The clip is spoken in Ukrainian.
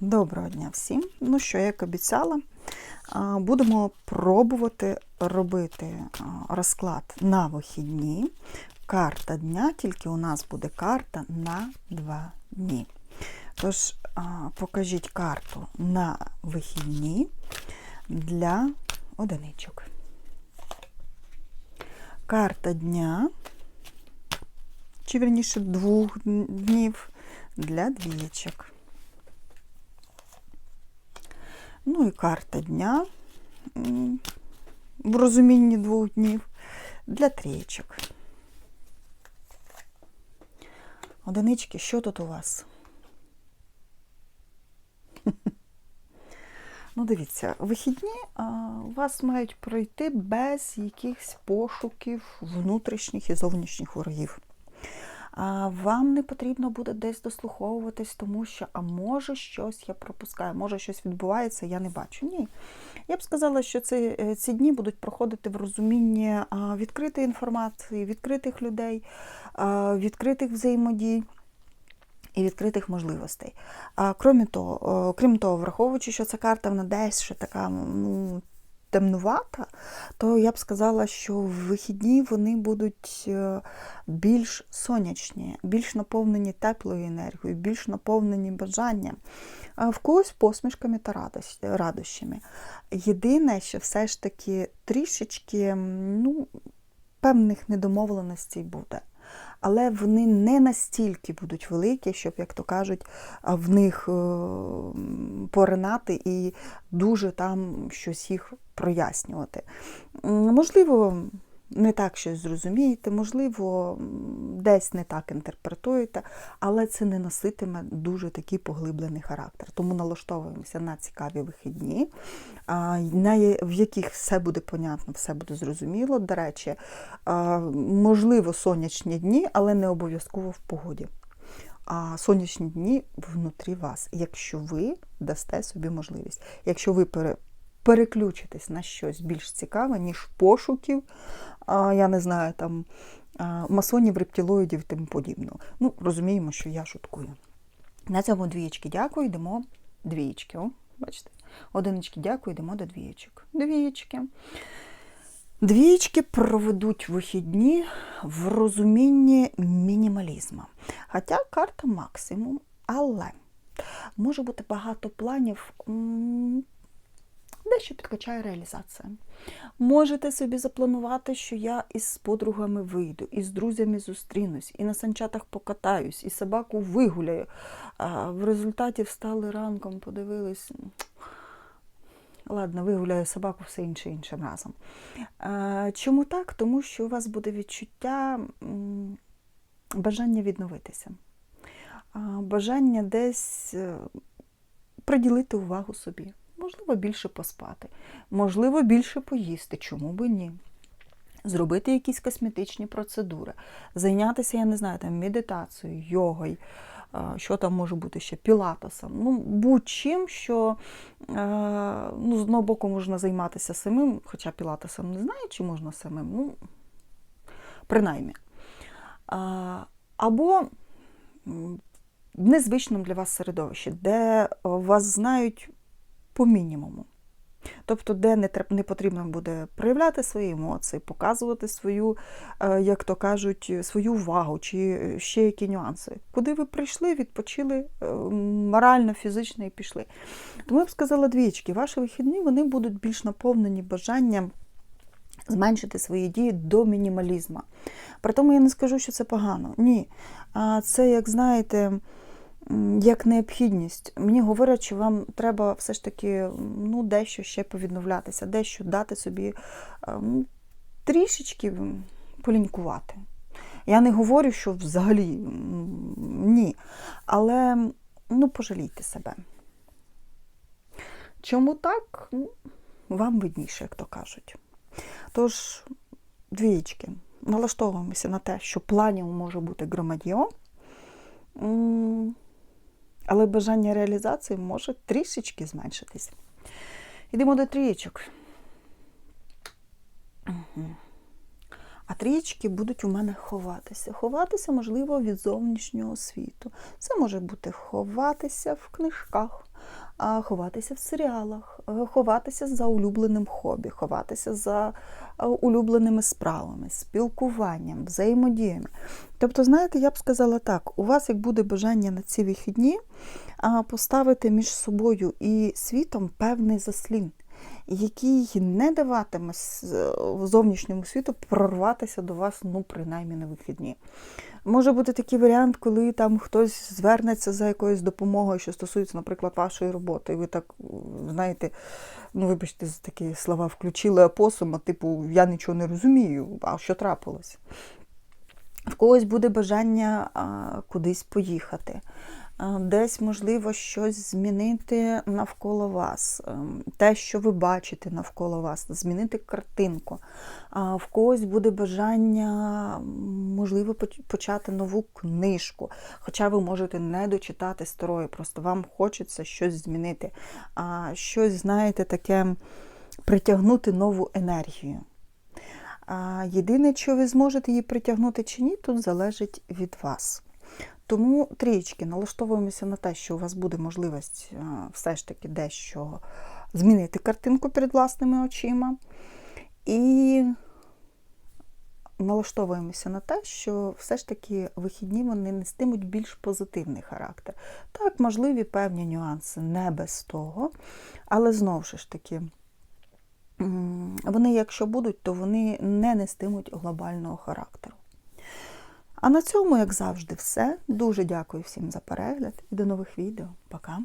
Доброго дня всім. Ну що, як обіцяла, будемо пробувати робити розклад на вихідні. Карта дня, тільки у нас буде карта на два дні. Тож, покажіть карту на вихідні для одиничок. Карта дня, чи верніше двох днів для двієчок. Ну і карта дня в розумінні двох днів для трієчок. Одинички, що тут у вас? Ну, дивіться, вихідні а, у вас мають пройти без якихось пошуків внутрішніх і зовнішніх ворогів. Вам не потрібно буде десь дослуховуватись, тому що, а може щось я пропускаю, може щось відбувається, я не бачу. Ні. Я б сказала, що ці, е, ці дні будуть проходити в розумінні відкритої інформації, відкритих людей, відкритих взаємодій. І відкритих можливостей. А крім того, крім того, враховуючи, що ця карта вона десь ще така ну, темнувата, то я б сказала, що в вихідні вони будуть е, більш сонячні, більш наповнені теплою енергією, більш наповнені бажанням, а в когось посмішками та радощами. Єдине, що все ж таки трішечки ну, певних недомовленостей буде. Але вони не настільки будуть великі, щоб, як то кажуть, в них поринати і дуже там щось їх прояснювати. Можливо, не так щось зрозумієте, можливо, десь не так інтерпретуєте, але це не носитиме дуже такий поглиблений характер. Тому налаштовуємося на цікаві вихідні, в яких все буде понятно, все буде зрозуміло. До речі, можливо, сонячні дні, але не обов'язково в погоді. А сонячні дні внутрі вас, якщо ви дасте собі можливість, якщо ви переключитесь на щось більш цікаве, ніж пошуків, я не знаю, там масонів, рептилоїдів і тому подібного. Ну, розуміємо, що я шуткую. На цьому двієчки дякую, йдемо двієчки. О, бачите? Одинички дякую, йдемо до двієчок. Двієчки. Двієчки проведуть вихідні в розумінні мінімалізму. Хоча карта максимум, але може бути багато планів дещо підкачає реалізація. Можете собі запланувати, що я із подругами вийду, і з друзями зустрінусь, і на санчатах покатаюсь, і собаку вигуляю. А в результаті встали ранком, подивились. Ладно, вигуляю собаку, все інше іншим разом. Чому так? Тому що у вас буде відчуття бажання відновитися, бажання десь е, приділити увагу собі можливо, більше поспати, можливо, більше поїсти, чому би ні. Зробити якісь косметичні процедури, зайнятися, я не знаю, там, медитацією, йогою, що там може бути ще, пілатосом. Ну, будь-чим, що ну, з одного боку можна займатися самим, хоча пілатосом не знаю, чи можна самим, ну, принаймні. Або в незвичному для вас середовищі, де вас знають по мінімуму. Тобто, де не потрібно буде проявляти свої емоції, показувати свою, е, як то кажуть, свою увагу чи ще які нюанси. Куди ви прийшли, відпочили е, морально, фізично і пішли. Тому я б сказала двічки, ваші вихідні вони будуть більш наповнені бажанням зменшити свої дії до мінімалізму. При тому я не скажу, що це погано. Ні. Це, як знаєте, як необхідність. Мені говорять, що вам треба все ж таки ну, дещо ще повідновлятися, дещо дати собі ну, трішечки полінькувати. Я не говорю, що взагалі ні. Але ну, пожалійте себе. Чому так? Ну, Вам видніше, як то кажуть. Тож, двієчки, налаштовуємося на те, що планів може бути громадьо але бажання реалізації може трішечки зменшитись. Йдемо до трієчок. А трієчки будуть у мене ховатися. Ховатися, можливо, від зовнішнього світу. Це може бути ховатися в книжках, ховатися в серіалах, е, ховатися за улюбленим хобі, ховатися за е, улюбленими справами, спілкуванням, взаємодіями. Тобто, знаєте, я б сказала так: у вас, як буде бажання на ці вихідні, поставити між собою і світом певний заслін, який не даватиме зовнішньому світу прорватися до вас, ну, принаймні на вихідні. Може бути такий варіант, коли там хтось звернеться за якоюсь допомогою, що стосується, наприклад, вашої роботи, і ви так, знаєте, ну, вибачте, за такі слова включили апосума, типу, я нічого не розумію, а що трапилось? В когось буде бажання кудись поїхати, десь, можливо, щось змінити навколо вас, ем, те, що ви бачите навколо вас, змінити картинку. В когось буде бажання, можливо, почати нову книжку. Хоча ви можете не дочитати старої, просто вам хочеться щось змінити, щось, знаєте, таке притягнути нову енергію. Єдине, чи ви зможете її притягнути чи ні, тут залежить від вас. Тому трієчки налаштовуємося на те, що у вас буде можливість все ж таки дещо змінити картинку перед власними очима. І налаштовуємося на те, що все ж таки вихідні вони нестимуть більш позитивний характер. Так, можливі певні нюанси, не без того, але знову ж таки. Вони, якщо будуть, то вони не нестимуть глобального характеру. А на цьому, як завжди, все. Дуже дякую всім за перегляд і до нових відео. Пока!